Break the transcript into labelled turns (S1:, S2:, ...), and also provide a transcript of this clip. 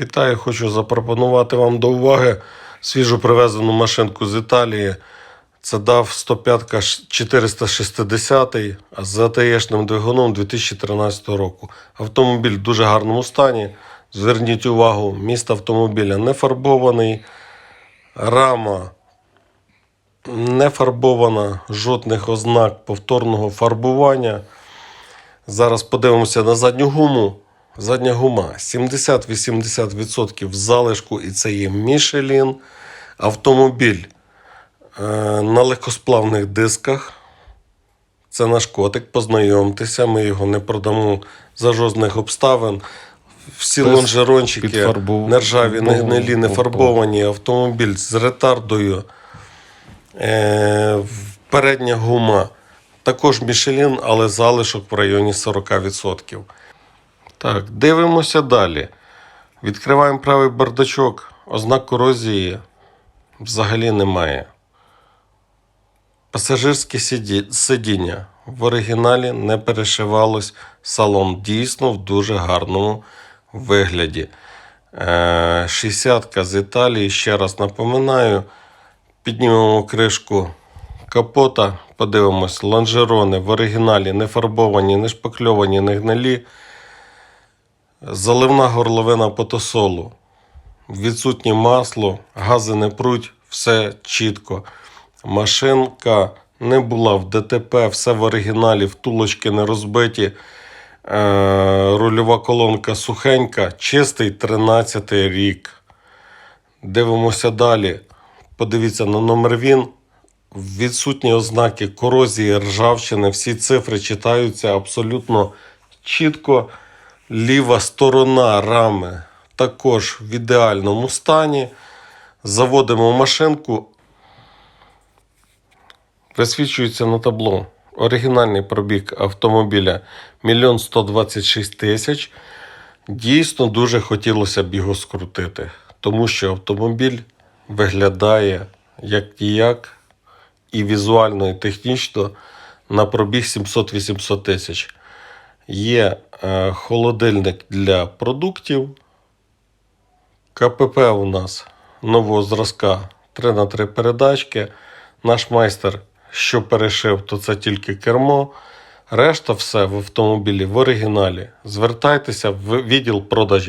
S1: Вітаю, хочу запропонувати вам до уваги свіжу привезену машинку з Італії. Це DAF 105 460 з АТЕшним двигуном 2013 року. Автомобіль в дуже гарному стані. Зверніть увагу, міст автомобіля не фарбований, рама не фарбована, жодних ознак повторного фарбування. Зараз подивимося на задню гуму. Задня гума 70-80% залишку, і це є Michelin. Автомобіль е, на легкосплавних дисках. Це наш котик, познайомтеся, ми його не продамо за жодних обставин. Всі
S2: Без
S1: лонжерончики,
S2: підфарбов-
S1: нержаві, не гнилі, не фарбовані. Автомобіль з ретардою. Е, передня гума. Також Мішелін, але залишок в районі 40%. Так, дивимося далі. Відкриваємо правий бардачок. Ознак корозії взагалі немає. Пасажирське сиді- сидіння в оригіналі не перешивалось. Салон дійсно в дуже гарному вигляді. Е, 60 з Італії, ще раз напоминаю. Піднімемо кришку капота, подивимось, лонжерони в оригіналі не фарбовані, не шпакльовані, не гнилі. Заливна горловина потосолу. Відсутнє масло, гази не пруть, все чітко. Машинка не була в ДТП, все в оригіналі, втулочки не розбиті. Е, рульова колонка сухенька, чистий 13 рік. Дивимося далі. Подивіться на номер він. Відсутні ознаки корозії, ржавчини, всі цифри читаються абсолютно чітко. Ліва сторона рами також в ідеальному стані. Заводимо машинку. Висвічується на табло. Оригінальний пробіг автомобіля 1 126 тисяч. Дійсно дуже хотілося б його скрутити, тому що автомобіль виглядає як ніяк і візуально, і технічно на пробіг 700-800 тисяч. Є е, холодильник для продуктів. КПП у нас нового зразка 3 на 3 передачки. Наш майстер, що перешив, то це тільки кермо. Решта все в автомобілі в оригіналі. Звертайтеся в відділ продажів.